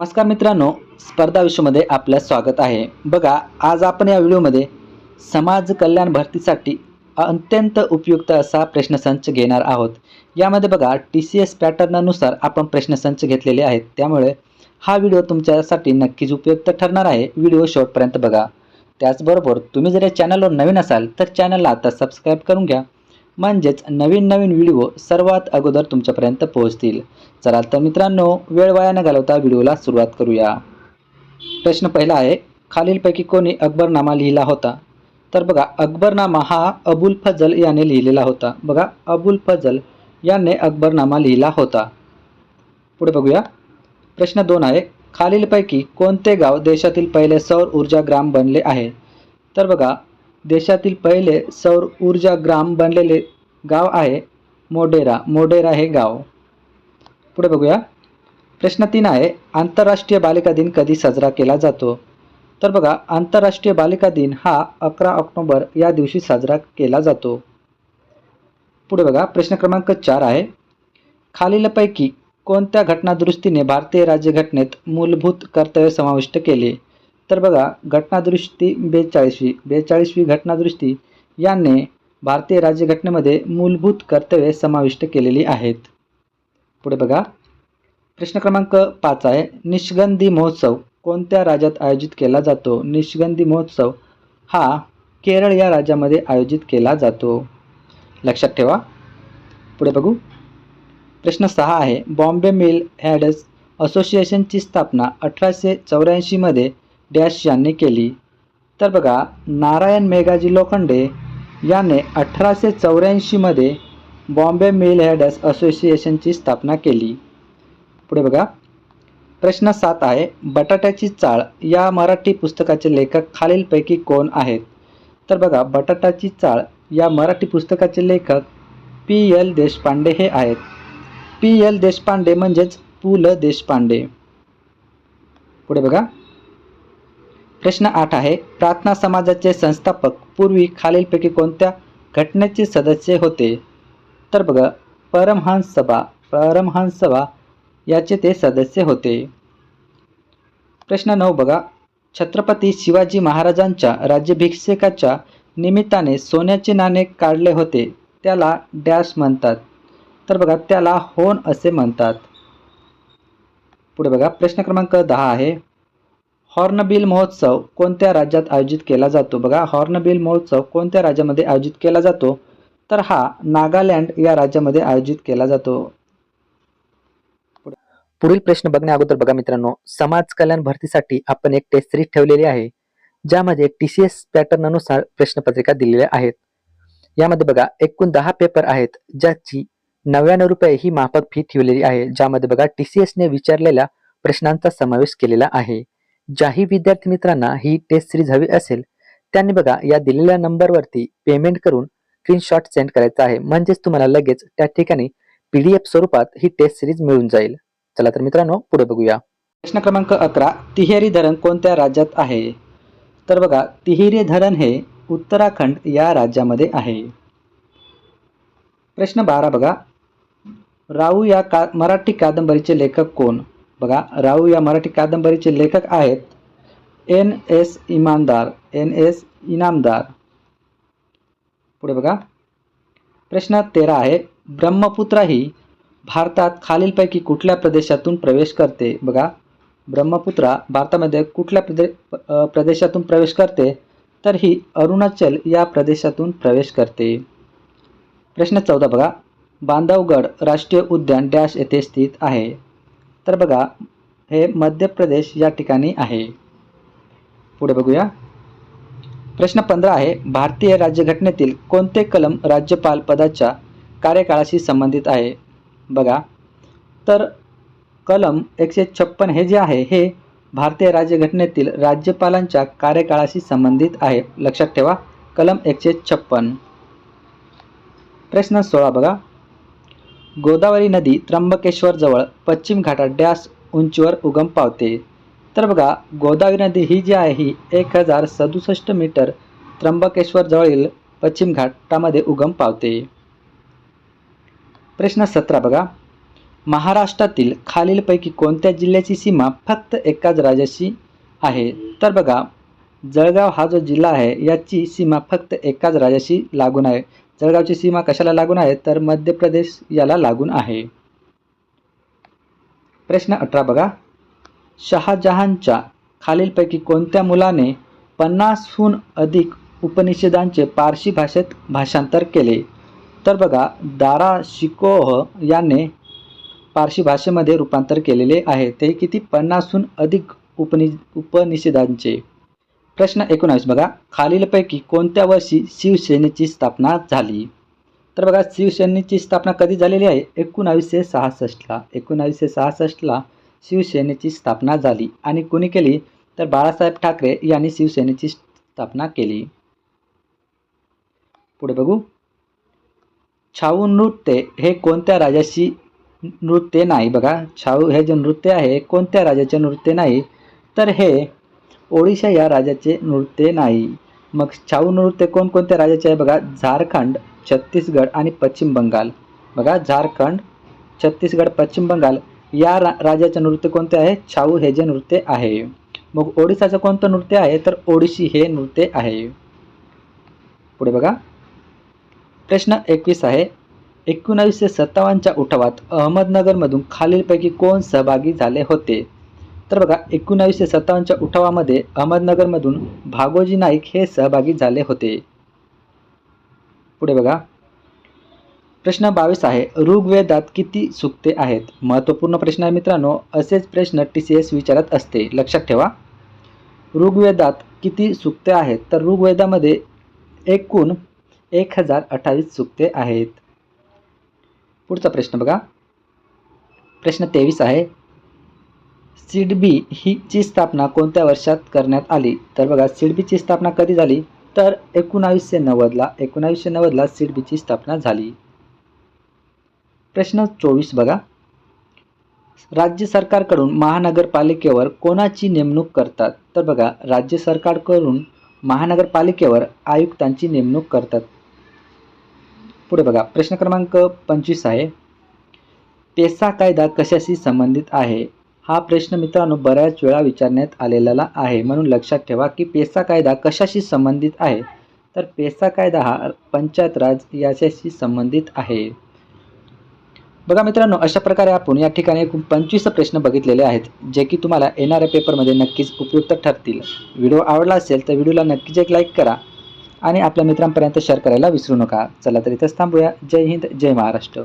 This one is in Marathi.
नमस्कार मित्रांनो स्पर्धा विश्वमध्ये आपलं स्वागत आहे. बघा आज आपण या व्हिडिओमध्ये समाज कल्याण भरतीसाठी अत्यंत उपयुक्त असा प्रश्नसंच घेणार आहोत. यामध्ये बघा टी सी एस पॅटर्ननुसार आपण प्रश्नसंच घेतलेले आहेत. त्यामुळे हा व्हिडिओ तुमच्यासाठी नक्कीच उपयुक्त ठरणार आहे. व्हिडिओ शेवटपर्यंत बघा. त्याचबरोबर तुम्ही जर या चॅनलवर नवीन असाल तर चॅनलला आता सबस्क्राईब करून घ्या. म्हणजेच नवीन नवीन व्हिडिओ सर्वात अगोदर तुमच्यापर्यंत पोहोचतील. चला तर मित्रांनो वेळ वाया न घालवता व्हिडिओला सुरुवात करूया. प्रश्न पहिला आहे खालीलपैकी कोणी अकबरनामा लिहिला होता? तर बघा अकबरनामा हा अबुल फजल याने लिहिलेला होता. बघा अबुल फजल याने अकबरनामा लिहिला होता. पुढे बघूया. प्रश्न दोन आहे खालीलपैकी कोणते गाव देशातील पहिले सौर ऊर्जा ग्राम बनले आहे? तर बघा देशातील पहिले सौर ऊर्जा ग्राम बनलेले गाव आहे मोडेरा मोडेरा हे गाव. पुढे बघूया. प्रश्न तीन आहे आंतरराष्ट्रीय बालिका दिन कधी साजरा केला जातो? तर बघा आंतरराष्ट्रीय बालिका दिन हा अकरा ऑक्टोबर या दिवशी साजरा केला जातो. पुढे बघा प्रश्न क्रमांक चार आहे. खालीलपैकी कोणत्या घटनादुरुस्तीने भारतीय राज्यघटनेत मूलभूत कर्तव्य समाविष्ट केले? तर बघा घटनादुरुस्ती बेचाळीसवी. बेचाळीसवी घटनादुरुस्ती याने भारतीय राज्यघटनेमध्ये मूलभूत कर्तव्ये समाविष्ट केलेली आहेत. पुढे बघा. प्रश्न क्रमांक पाच आहे. निष्गंधी महोत्सव कोणत्या राज्यात आयोजित केला जातो? निष्गंधी महोत्सव हा केरळ या राज्यामध्ये आयोजित केला जातो. लक्षात ठेवा. पुढे बघू. प्रश्न सहा आहे. बॉम्बे मिल हॅडस असोसिएशनची स्थापना अठराशे चौऱ्याऐंशीमध्ये डॅश यांनी केली. तर बघा नारायण मेघाजी लोखंडे याने अठराशे चौऱ्याऐंशीमध्ये बॉम्बे मिल हेडर्स असोसिएशनची स्थापना केली. पुढे बघा. प्रश्न सात आहे बटाट्याची चाळ या मराठी पुस्तकाचे लेखक खालीलपैकी कोण आहेत? तर बघा बटाट्याची चाळ या मराठी पुस्तकाचे लेखक पी एल देशपांडे हे आहेत. पी एल देशपांडे म्हणजेच पु ल देशपांडे. पुढे बघा. प्रश्न आठ आहे प्रार्थना समाजाचे संस्थापक पूर्वी खालीलपैकी कोणत्या घटनेचे सदस्य होते? तर बघा परमहंस सभा परमहंस सभा याचे ते सदस्य होते. प्रश्न नऊ बघा छत्रपती शिवाजी महाराजांच्या राज्याभिषेकाच्या निमित्ताने सोन्याचे नाणे काढले होते त्याला डॅश म्हणतात. तर बघा त्याला होन असे म्हणतात. पुढे बघा प्रश्न क्रमांक दहा आहे. हॉर्नबिल महोत्सव कोणत्या राज्यात आयोजित केला जातो? बघा हॉर्नबिल महोत्सव कोणत्या राज्यामध्ये आयोजित केला जातो? तर हा नागालँड या राज्यामध्ये आयोजित केला जातो. पुढील प्रश्न बघण्या अगोदर बघा मित्रांनो समाज कल्याण भरतीसाठी आपण एक टेस्ट सिरीज ठेवलेली आहे ज्यामध्ये टी सी एस पॅटर्न अनुसार प्रश्नपत्रिका दिलेल्या आहेत. यामध्ये बघा एकूण दहा पेपर आहेत ज्याची नव्याण्णव रुपये ही माफक फी ठेवलेली आहे ज्यामध्ये बघा टी सी एसने विचारलेल्या प्रश्नांचा समावेश केलेला आहे. ज्याही विद्यार्थी मित्रांना ही टेस्ट सिरीज हवी असेल त्यांनी बघा या दिलेल्या नंबरवरती पेमेंट करून स्क्रीनशॉट सेंड करायचा आहे. म्हणजेच तुम्हाला लगेच त्या ठिकाणी पीडीएफ स्वरूपात ही टेस्ट सिरीज मिळून जाईल. चला तर मित्रांनो पुढे बघूया. प्रश्न क्रमांक अकरा तिहेरी धरण कोणत्या राज्यात आहे? तर बघा तिहेरी धरण हे उत्तराखंड या राज्यामध्ये आहे. प्रश्न बारा बघा. राऊ या का मराठी कादंबरीचे लेखक कोण? बघा राऊ या मराठी कादंबरीचे लेखक आहेत N S Imandar N S Inamdar. पुढे बघा. प्रश्न तेरा आहे ब्रह्मपुत्रा ही भारतात खालीलपैकी कुठल्या प्रदेशातून प्रवेश करते? बघा ब्रह्मपुत्रा भारतामध्ये कुठल्या प्रदे प्रदेशातून प्रवेश करते? तर ही अरुणाचल या प्रदेशातून प्रवेश करते. प्रश्न चौदा बघा बांधवगड राष्ट्रीय उद्यान डॅश येथे स्थित आहे. तर बघा हे मध्य प्रदेश या ठिकाणी आहे. पुढे बघूया. प्रश्न पंधरा आहे भारतीय राज्यघटनेतील कोणते कलम राज्यपाल पदाच्या कार्यकाळाशी संबंधित आहे? बघा. तर कलम एकशे छप्पन हे जे आहे हे भारतीय राज्यघटनेतील राज्यपालांच्या कार्यकाळाशी संबंधित आहे. लक्षात ठेवा कलम एकशे छप्पन. प्रश्न सोळा बघा. गोदावरी नदी त्र्यंबकेश्वरजवळ पश्चिम घाटात डॅश उंचीवर उगम पावते. तर बघा गोदावरी नदी ही जी आहे ही एक हजार सदुसष्ट मीटर त्र्यंबकेश्वरजवळील पश्चिम घाटामध्ये उगम पावते. प्रश्न सतरा बघा. महाराष्ट्रातील खालीलपैकी कोणत्या जिल्ह्याची सीमा फक्त एकाच राज्याशी आहे? तर बघा जळगाव हा जो जिल्हा आहे याची सीमा फक्त एकाच राज्याशी लागून आहे. जळगावची सीमा कशाला लागून आहे? तर मध्य प्रदेश याला लागून आहे. प्रश्न अठरा बघा. शहाजहानच्या खालीलपैकी कोणत्या मुलाने पन्नासहून अधिक उपनिषदांचे पारशी भाषेत भाषांतर केले? तर बघा दारा शिकोह याने पारशी भाषेमध्ये रूपांतर केलेले आहे. ते किती? पन्नासहून अधिक उपनि उपनिषदांचे. प्रश्न एकोणावीस बघा. खालीलपैकी कोणत्या वर्षी शिवसेनेची स्थापना झाली? तर बघा शिवसेनेची स्थापना कधी झालेली आहे? एकोणावीसशे सहासष्टला. एकोणावीसशे सहासष्टला शिवसेनेची स्थापना झाली. आणि कोणी केली? तर बाळासाहेब ठाकरे यांनी शिवसेनेची स्थापना केली. पुढे बघू. छाऊ नृत्य हे कोणत्या राजाशी नृत्य नाही? बघा छाऊ हे जे नृत्य आहे कोणत्या राजाचे नृत्य नाही? तर हे ओडिशा या राजाचे नृत्य नाही. मग छाऊ नृत्य कोणकोणत्या राजाचे आहे बघा? झारखंड छत्तीसगड आणि पश्चिम बंगाल. बघा झारखंड छत्तीसगड पश्चिम बंगाल या रा राज्याचे नृत्य कोणते आहे? छाऊ हे जे नृत्य आहे. मग ओडिसाचं कोणतं नृत्य आहे? तर ओडिशी हे नृत्य आहे. पुढे बघा. प्रश्न एकवीस आहे. एकोणावीसशे सत्तावन्नच्या उठावात अहमदनगरमधून खालीलपैकी कोण सहभागी झाले होते? तर बघा एकोणावीसशे सत्तावन्नच्या उठावामध्ये अहमदनगरमधून भागोजी नाईक हे सहभागी झाले होते. पुढे बघा. प्रश्न बावीस आहे ऋग्वेदात किती सुक्ते आहेत? महत्त्वपूर्ण प्रश्न आहे मित्रांनो असेच प्रश्न टी सी एस विचारत असते. लक्षात ठेवा. ऋग्वेदात किती सुक्ते आहेत? तर ऋग्वेदामध्ये एकूण एक हजार अठ्ठावीस सुक्ते आहेत. पुढचा प्रश्न बघा. प्रश्न तेवीस आहे सिडबी हीची स्थापना कोणत्या वर्षात करण्यात आली? तर बघा सिडबीची स्थापना कधी झाली? तर एकोणावीसशे नव्वदला एकोणावीसशे नव्वदला सिडबीची स्थापना झाली. प्रश्न चोवीस बघा. राज्य सरकारकडून महानगरपालिकेवर कोणाची नेमणूक करतात? तर बघा राज्य सरकारकडून महानगरपालिकेवर आयुक्तांची नेमणूक करतात. पुढे बघा प्रश्न क्रमांक पंचवीस आहे. पेसा कायदा कशाशी संबंधित आहे? हा प्रश्न मित्रांनो बऱ्याच वेळा विचारण्यात आलेला आहे. म्हणून लक्षात ठेवा की पेसा कायदा कशाशी संबंधित आहे? तर पेसा कायदा हा पंचायत राज याच्याशी संबंधित आहे. बघा मित्रांनो अशा प्रकारे आपण या ठिकाणी एकूण पंचवीस प्रश्न बघितलेले आहेत जे की तुम्हाला येणाऱ्या पेपरमध्ये नक्कीच उपयुक्त ठरतील. व्हिडिओ आवडला असेल तर व्हिडिओला नक्कीच एक लाईक करा आणि आपल्या मित्रांपर्यंत शेअर करायला विसरू नका. चला तर इथंच थांबूया. जय हिंद जय महाराष्ट्र.